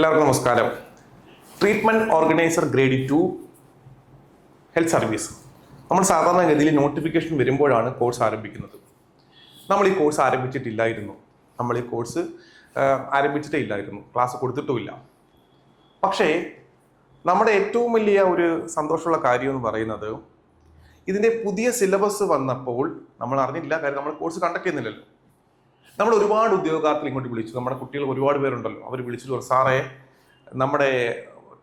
എല്ലാവർക്കും നമസ്കാരം. Treatment organiser grade two health service നമ്മൾ സാധാരണഗതിയിൽ നോട്ടിഫിക്കേഷൻ വരുമ്പോഴാണ് കോഴ്സ് ആരംഭിക്കുന്നത്. നമ്മൾ ഈ കോഴ്സ് ആരംഭിച്ചിട്ടില്ലായിരുന്നു. നമ്മൾ ഈ കോഴ്സ് ആരംഭിച്ചിട്ടേ ഇല്ലായിരുന്നു. ക്ലാസ് കൊടുത്തിട്ടുമില്ല. പക്ഷേ നമ്മുടെ ഏറ്റവും വലിയ ഒരു സന്തോഷമുള്ള കാര്യം എന്ന് പറയുന്നത് ഇതിന്റെ പുതിയ സിലബസ് വന്നപ്പോൾ നമ്മൾ അറിഞ്ഞില്ല. കാര്യം നമ്മൾ കോഴ്സ് കണ്ടക്ട് ചെയ്യുന്നില്ലല്ലോ. നമ്മൾ ഒരുപാട് ഉദ്യോഗാർത്ഥികൾ ഇങ്ങോട്ട് വിളിച്ചു. നമ്മുടെ കുട്ടികൾ ഒരുപാട് പേരുണ്ടല്ലോ. അവർ വിളിച്ചിട്ട് പറഞ്ഞു സാറേ നമ്മുടെ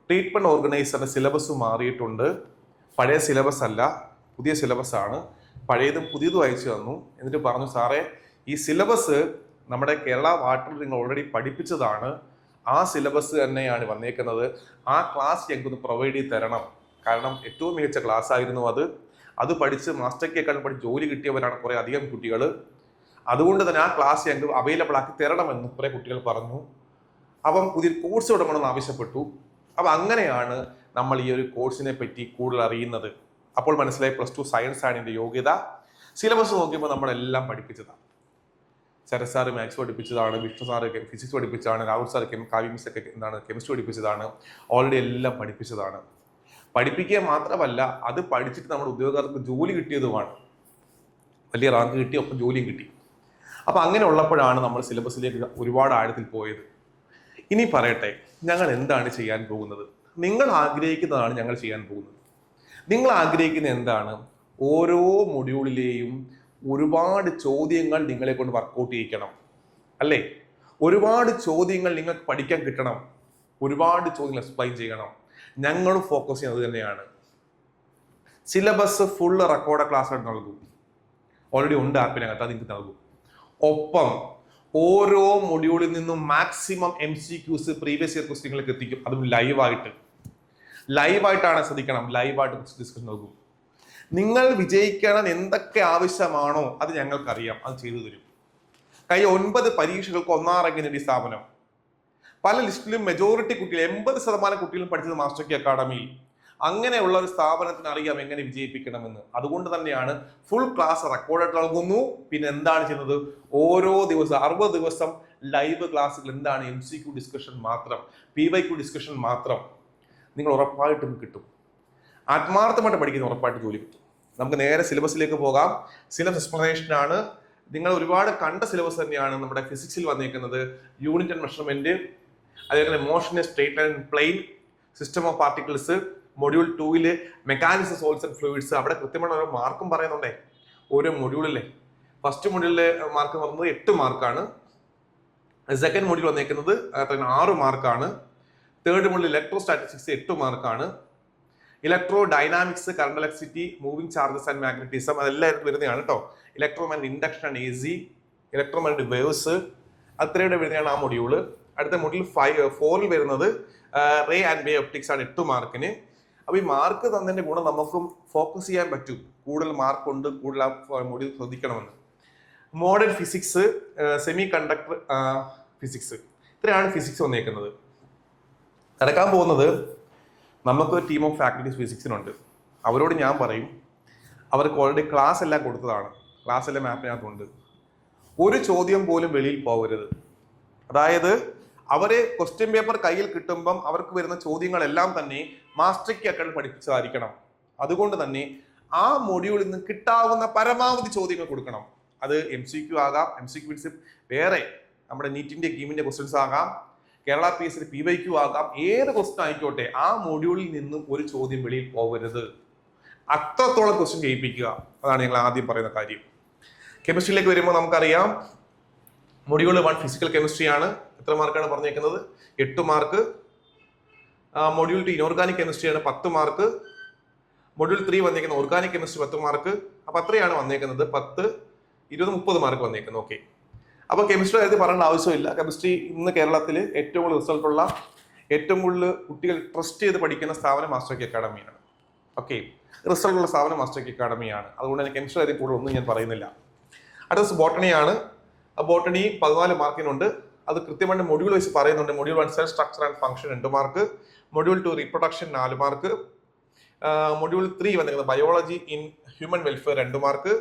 ട്രീറ്റ്മെന്റ് ഓർഗനൈസറിന്റെ സിലബസ് മാറിയിട്ടുണ്ട്. പഴയ സിലബസ് അല്ല പുതിയ സിലബസ് ആണ്. പഴയതും പുതിയതും അയച്ചു തന്നു. എന്നിട്ട് പറഞ്ഞു സാറേ ഈ സിലബസ് നമ്മുടെ കേരള വാട്ടർ നിങ്ങൾ ഓൾറെഡി പഠിപ്പിച്ചതാണ്. ആ സിലബസ് തന്നെയാണ് വന്നേക്കുന്നത്. ആ ക്ലാസ് ഞങ്ങൾക്കൊന്ന് പ്രൊവൈഡ് ചെയ്ത് തരണം. കാരണം ഏറ്റവും മികച്ച ക്ലാസ് ആയിരുന്നു അത്. അത് പഠിച്ച് മാസ്റ്റർക്കേക്കാളും പഠിച്ച് ജോലി കിട്ടിയവരാണ് കുറേ അധികം കുട്ടികൾ അതുകൊണ്ട് തന്നെ ആ ക്ലാസ് ഞങ്ങൾക്ക് അവൈലബിൾ ആക്കി തരണമെന്ന് കുറെ കുട്ടികൾ പറഞ്ഞു. അപ്പം പുതിയ കോഴ്സ് തുടങ്ങണമെന്ന് ആവശ്യപ്പെട്ടു. അപ്പം അങ്ങനെയാണ് നമ്മൾ ഈ ഒരു കോഴ്സിനെ പറ്റി കൂടുതൽ അറിയുന്നത്. അപ്പോൾ മനസ്സിലായി പ്ലസ് ടു സയൻസ് ആണ് എന്റെ യോഗ്യത. സിലബസ് നോക്കിയപ്പോൾ നമ്മളെല്ലാം പഠിപ്പിച്ചതാണ് ശരത് സാറ് മാത്സ് പഠിപ്പിച്ചതാണ് വിഷ്ണു സാറ് ഫിസിക്സ് പഠിപ്പിച്ചതാണ് രാഹുൽ സാർ കാവ്യ മിസ് ഒക്കെ എന്താണ് കെമിസ്ട്രി പഠിപ്പിച്ചതാണ് ഓൾറെഡി എല്ലാം പഠിപ്പിച്ചതാണ്. പഠിപ്പിക്കുക മാത്രമല്ല അത് പഠിച്ചിട്ട് നമ്മുടെ ഉദ്യോഗാർത്ഥിക്ക് ജോലി കിട്ടിയതുമാണ്. വലിയ റാങ്ക് കിട്ടി ഒപ്പം ജോലിയും കിട്ടി. അപ്പൊ അങ്ങനെ ഉള്ളപ്പോഴാണ് നമ്മൾ സിലബസിലേക്ക് ഒരുപാട് ആഴത്തിൽ പോയത്. ഇനി പറയട്ടെ ഞങ്ങൾ എന്താണ് ചെയ്യാൻ പോകുന്നത്? നിങ്ങൾ ആഗ്രഹിക്കുന്നതാണ് ഞങ്ങൾ ചെയ്യാൻ പോകുന്നത്. നിങ്ങൾ ആഗ്രഹിക്കുന്ന എന്താണ്? ഓരോ മൊഡ്യൂളിലെയും ഒരുപാട് ചോദ്യങ്ങൾ നിങ്ങളെ കൊണ്ട് വർക്കൗട്ട് ചെയ്യിക്കണം. അല്ലേ? ഒരുപാട് ചോദ്യങ്ങൾ നിങ്ങൾക്ക് പഠിക്കാൻ കിട്ടണം. ഒരുപാട് ചോദ്യങ്ങൾ എക്സ്പ്ലെയിൻ ചെയ്യണം. ഞങ്ങളും ഫോക്കസ് ചെയ്യുന്നത് തന്നെയാണ്. സിലബസ് ഫുള്ള് റെക്കോർഡ് ക്ലാസ് നൽകും. ഓൾറെഡി ഉണ്ട് ആപ്പിനകത്ത് അത് നിങ്ങൾക്ക് നൽകും. ഒപ്പം ഓരോ മൊഡ്യൂളിൽ നിന്നും maximum M C Qs previous year ക്വസ്റ്റ്യങ്ങൾക്ക് എത്തിക്കും. അതും ലൈവായിട്ട് ലൈവായിട്ടാണ് ശ്രദ്ധിക്കണം. ലൈവായിട്ട് ഡിസ്കഷൻ നോക്കും. നിങ്ങൾ വിജയിക്കണം എന്തൊക്കെ ആവശ്യമാണോ അത് ഞങ്ങൾക്കറിയാം. അത് ചെയ്തു തരും. കഴിഞ്ഞ ഒൻപത് പരീക്ഷകൾക്ക് ഒന്നാം റാങ്ക് നേടിയ സ്ഥാപനം. പല ലിസ്റ്റിലും മെജോറിറ്റി കുട്ടികൾ എൺപത് ശതമാനം കുട്ടികളും പഠിച്ചത് മാസ്റ്റർ കി അക്കാഡമിയിൽ അങ്ങനെയുള്ള ഒരു സ്ഥാപനത്തിന് അറിയാം എങ്ങനെ വിജയിപ്പിക്കണമെന്ന്. അതുകൊണ്ട് തന്നെയാണ് ഫുൾ ക്ലാസ് റെക്കോർഡ് നൽകുന്നു. പിന്നെ എന്താണ് ചെയ്യുന്നത്? ഓരോ ദിവസം അറുപത് ദിവസം ലൈവ് ക്ലാസ്സുകൾ എന്താണ് എം സി ക്യു ഡിസ്കഷൻ മാത്രം പി വൈ ക്യു ഡിസ്കഷൻ മാത്രം നിങ്ങൾ ഉറപ്പായിട്ടും കിട്ടും. ആത്മാർത്ഥമായിട്ട് പഠിക്കുന്ന ഉറപ്പായിട്ട് ജോലി കിട്ടും. നമുക്ക് നേരെ സിലബസിലേക്ക് പോകാം. സിലബസ് എക്സ്പ്ലനേഷൻ ആണ്. നിങ്ങൾ ഒരുപാട് കണ്ട സിലബസ് തന്നെയാണ് നമ്മുടെ ഫിസിക്സിൽ വന്നിരിക്കുന്നത് യൂണിറ്റ് ആൻഡ് മെഷർമെന്റ് അതേപോലെ motion straight and plane system of particles module ടൂവിൽ മെക്കാനിക്സ് സോൾസ് ആൻഡ് ഫ്ലൂയിഡ്സ് അവിടെ കൃത്യமான ഓരോ മാർക്കും പറയുന്നുണ്ടേ. ഓരോ മൊഡ്യൂളിലെ ഫസ്റ്റ് മൊഡ്യൂളിലെ മാർക്ക് പറയുന്നത് എട്ട് മാർക്കാണ് സെക്കൻഡ് മൊഡ്യൂൾ വന്നേക്കുന്നത് ആറ് മാർക്കാണ് തേർഡ് മൊഡ്യൂൾ ഇലക്ട്രോ സ്റ്റാറ്റിസ്റ്റിക്സ് എട്ട് മാർക്കാണ് electrodynamics current electricity moving charges and magnetism അതെല്ലാം വരുന്നതാണ് കേട്ടോ electromagnet induction and A C electro waves അത്രയുടെ വരുന്നതാണ് ആ മൊഡ്യൂൾ അടുത്ത മൊഡ്യൂൾ ഫൈവ് ഫോറിൽ വരുന്നത് റേ ആൻഡ് വേ ഒപ്റ്റിക്സ് ആണ് എട്ട് മാർക്കിന് അപ്പോൾ ഈ മാർക്ക് തന്നതിന്റെ ഗുണം നമുക്കും ഫോക്കസ് ചെയ്യാൻ പറ്റും. കൂടുതൽ മാർക്ക് ഉണ്ട് കൂടുതൽ ആ മൊഡ്യൂൾ ശ്രദ്ധിക്കണമെന്ന്. Modern physics semiconductor physics ഇത്രയാണ് ഫിസിക്സ് വന്നേക്കുന്നത്. നടക്കാൻ പോകുന്നത് നമുക്ക് ടീം ഓഫ് ഫാക്കൽറ്റീസ് ഫിസിക്സിനുണ്ട് അവരോട് ഞാൻ പറയും അവർക്ക് ഓൾറെഡി ക്ലാസ് എല്ലാം കൊടുത്തതാണ്. ക്ലാസ് എല്ലാം മാപ്പിനകത്തുണ്ട് ഒരു ചോദ്യം പോലും വെളിയിൽ പോകരുത് അതായത് അവരെ ക്വസ്റ്റ്യൻ പേപ്പർ കയ്യിൽ കിട്ടുമ്പം അവർക്ക് വരുന്ന ചോദ്യങ്ങളെല്ലാം തന്നെ മാസ്റ്റർക്ക് അക്കാൾ പഠിപ്പിച്ചതായിരിക്കണം. അതുകൊണ്ട് തന്നെ ആ മൊഡ്യൂളിൽ നിന്ന് കിട്ടാവുന്ന പരമാവധി ചോദ്യങ്ങൾ കൊടുക്കണം. അത് എം സി ക്യു ആകാം എം സി ക്യു വേറെ നമ്മുടെ നീറ്റിന്റെ ഗീമിന്റെ ക്വസ്റ്റ്യൻസ് ആകാം Kerala P S P Y Q ആകാം ഏത് ക്വസ്റ്റ്യൻ ആയിക്കോട്ടെ ആ മൊഡ്യൂളിൽ നിന്നും ഒരു ചോദ്യം വെളിയിൽ പോകരുത് അത്രത്തോളം ക്വസ്റ്റ്യൻ ചെയ്യിപ്പിക്കുക അതാണ് ഞങ്ങൾ ആദ്യം പറയുന്ന കാര്യം. കെമിസ്ട്രിയിലേക്ക് വരുമ്പോൾ നമുക്കറിയാം മൊഡ്യൂൾ വൺ ഫിസിക്കൽ കെമിസ്ട്രി ആണ്. എത്ര മാർക്കാണ് പറഞ്ഞേക്കുന്നത്? എട്ട് മാർക്ക്. മൊഡ്യൂൾ ടു ഇനോർഗാനിക് കെമിസ്ട്രിയാണ് പത്ത് മാർക്ക്. മൊഡ്യൂൾ ത്രീ വന്നേക്കുന്ന ഓർഗാനിക് കെമിസ്ട്രി പത്ത് മാർക്ക്. അപ്പൊ അത്രയാണ് വന്നേക്കുന്നത്. പത്ത് ഇരുപത് മുപ്പത് മാർക്ക് വന്നേക്കുന്നത് ഓക്കെ അപ്പോൾ കെമിസ്ട്രി കാര്യത്തിൽ പറയേണ്ട ആവശ്യമില്ല. കെമിസ്ട്രി ഇന്ന് കേരളത്തിൽ ഏറ്റവും കൂടുതൽ റിസൾട്ടുള്ള ഏറ്റവും കൂടുതൽ കുട്ടികൾ ട്രസ്റ്റ് ചെയ്ത് പഠിക്കുന്ന സ്ഥാപനം മാസ്റ്റർ അക്കാഡമിയാണ് ഓക്കെ റിസൾട്ടുള്ള സ്ഥാപനം മാസ്റ്റർ അക്കാഡമിയാണ് അതുകൊണ്ട് തന്നെ കെമിസ്ട്രി കാര്യത്തിൽ കൂടുതൽ ഒന്നും ഞാൻ പറയുന്നില്ല. അടുത്ത ബോട്ടണിയാണ് ബോട്ടണി പതിനാല് മാർക്കിനുണ്ട് അത് കൃത്യമായിട്ട് മൊഡ്യൂൾ വെച്ച് പറയുന്നുണ്ട്. Module one cell structure and function രണ്ട് മാർക്ക് മൊഡ്യൂൾ ടു റീപ്രൊഡക്ഷൻ നാല് മാർക്ക് മൊഡ്യൂൾ ത്രീ വന്നിരിക്കുന്നത് ബയോളജി ഇൻ ഹ്യൂമൻ വെൽഫെയർ രണ്ട് മാർക്ക്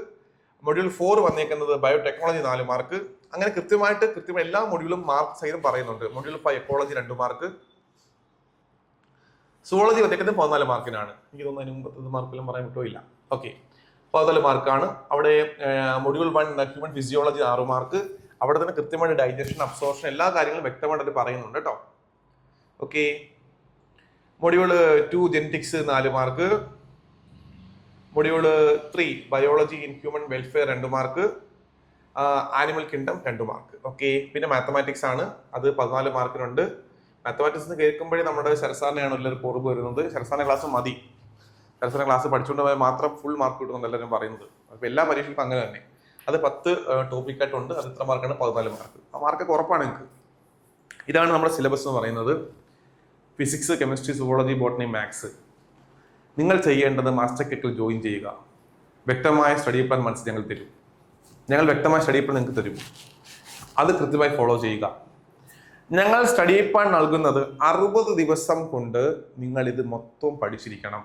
മൊഡ്യൂൾ ഫോർ വന്നേക്കുന്നത് ബയോടെക്നോളജി നാല് മാർക്ക് അങ്ങനെ കൃത്യമായിട്ട് കൃത്യമായി എല്ലാ മൊഡ്യൂളും മാർക്ക് സഹിതം പറയുന്നുണ്ട്. മൊഡ്യൂൾ ഫൈവ് എക്കോളജി രണ്ട് മാർക്ക് സുവോളജി വന്നേക്കുന്നത് പതിനാല് മാർക്കിനാണ് എനിക്ക് തോന്നുന്നു അതിന് മുമ്പത്തെ മാർക്കിലും പറയാൻ പറ്റുമില്ല ഓക്കെ പതിനാല് മാർക്കാണ് അവിടെ മൊഡ്യൂൾ വൺ ഹ്യൂമൻ ഫിസിയോളജി ആറ് മാർക്ക് അവിടെ തന്നെ കൃത്യമായിട്ട് ഡൈജഷൻ അബ്സോർഷൻ എല്ലാ കാര്യങ്ങളും വ്യക്തമായിട്ട് അത് പറയുന്നുണ്ട് കേട്ടോ ഓക്കെ മൊഡ്യൂൾ ടു ജെനറ്റിക്സ് നാല് mark module three biology in human welfare രണ്ട് മാർക്ക് ആനിമൽ കിങ്ഡം രണ്ട് മാർക്ക് ഓക്കെ പിന്നെ മാത്തമാറ്റിക്സ് ആണ്. അത് പതിനാല് മാർക്കിനുണ്ട് മാത്തമാറ്റിക്സ് എന്ന് കേൾക്കുമ്പോഴേ നമ്മുടെ ശരസാറിനെയാണ് എല്ലാവരും കുറവ് വരുന്നത്. ശരസാന ക്ലാസ് മതി. ശരസാന ക്ലാസ് പഠിച്ചുകൊണ്ട് മാത്രം ഫുൾ മാർക്ക് കിട്ടുമെന്ന് എല്ലാവരും പറയുന്നത്. അപ്പോൾ എല്ലാ പരീക്ഷയ്ക്കും അങ്ങനെ തന്നെ. അത് പത്ത് ടോപ്പിക്കായിട്ടുണ്ട്. അത് ഇത്ര മാർക്കാണ് പതിനാല് മാർക്ക് ആ മാർക്കൊക്കെ ഉറപ്പാണ് നിങ്ങൾക്ക് ഇതാണ് നമ്മുടെ സിലബസ് എന്ന് പറയുന്നത്. Physics chemistry zoology botany maths നിങ്ങൾ ചെയ്യേണ്ടത് മാസ്റ്റർ കിറ്റിൽ ജോയിൻ ചെയ്യുക. വ്യക്തമായ സ്റ്റഡി പ്ലാൻ മനസ്സിൽ ഞങ്ങൾ തരും. ഞങ്ങൾ വ്യക്തമായ സ്റ്റഡി പ്ലാൻ നിങ്ങൾക്ക് തരും. അത് കൃത്യമായി ഫോളോ ചെയ്യുക. ഞങ്ങൾ സ്റ്റഡി പ്ലാൻ നൽകുന്നത് അറുപത് ദിവസം കൊണ്ട് നിങ്ങൾ ഇത് മൊത്തം പഠിച്ചിരിക്കണം.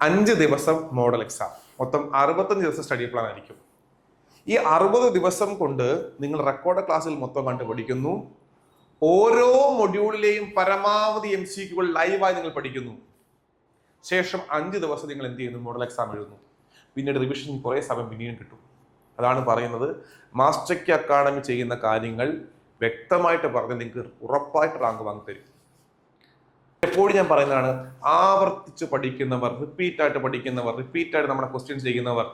അഞ്ച് ദിവസം മോഡൽ എക്സാം മൊത്തം അറുപത്തഞ്ച് ദിവസം സ്റ്റഡി പ്ലാൻ ആയിരിക്കും. ഈ അറുപത് ദിവസം കൊണ്ട് നിങ്ങൾ റെക്കോർഡ് ക്ലാസ്സിൽ മൊത്തം കണ്ട് പഠിക്കുന്നു ഓരോ മൊഡ്യൂളിലെയും പരമാവധി എം സി ക്യൂകൾ ലൈവായി നിങ്ങൾ പഠിക്കുന്നു. ശേഷം അഞ്ച് ദിവസം നിങ്ങൾ എന്ത് ചെയ്യുന്നു? മോഡൽ എക്സാം എഴുതുന്നു. പിന്നീട് റിവിഷൻ കുറേ സമയം പിന്നീട് കിട്ടും. അതാണ് പറയുന്നത്. മാസ്റ്റർക്ക് അക്കാഡമി ചെയ്യുന്ന കാര്യങ്ങൾ വ്യക്തമായിട്ട് പറഞ്ഞ് നിങ്ങൾക്ക് ഉറപ്പായിട്ട് റാങ്ക് വാങ്ങി തരും. എപ്പോഴും ഞാൻ പറയുന്നതാണ് ആവർത്തിച്ച് പഠിക്കുന്നവർ റിപ്പീറ്റ് ആയിട്ട് പഠിക്കുന്നവർ റിപ്പീറ്റ് ആയിട്ട് നമ്മുടെ ക്വസ്റ്റ്യൻസ് ചെയ്യുന്നവർ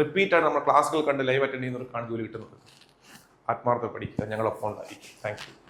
റിപ്പീറ്റ് ആയിട്ട് നമ്മുടെ ക്ലാസ്സുകൾ കണ്ട് ലൈവ് അറ്റൻഡ് ചെയ്യുന്നവർക്കാണ് ജോലി കിട്ടുന്നത് ആത്മാർത്ഥ പഠിക്കുക ഞങ്ങളൊപ്പം ഉണ്ടായിരിക്കും. Thank you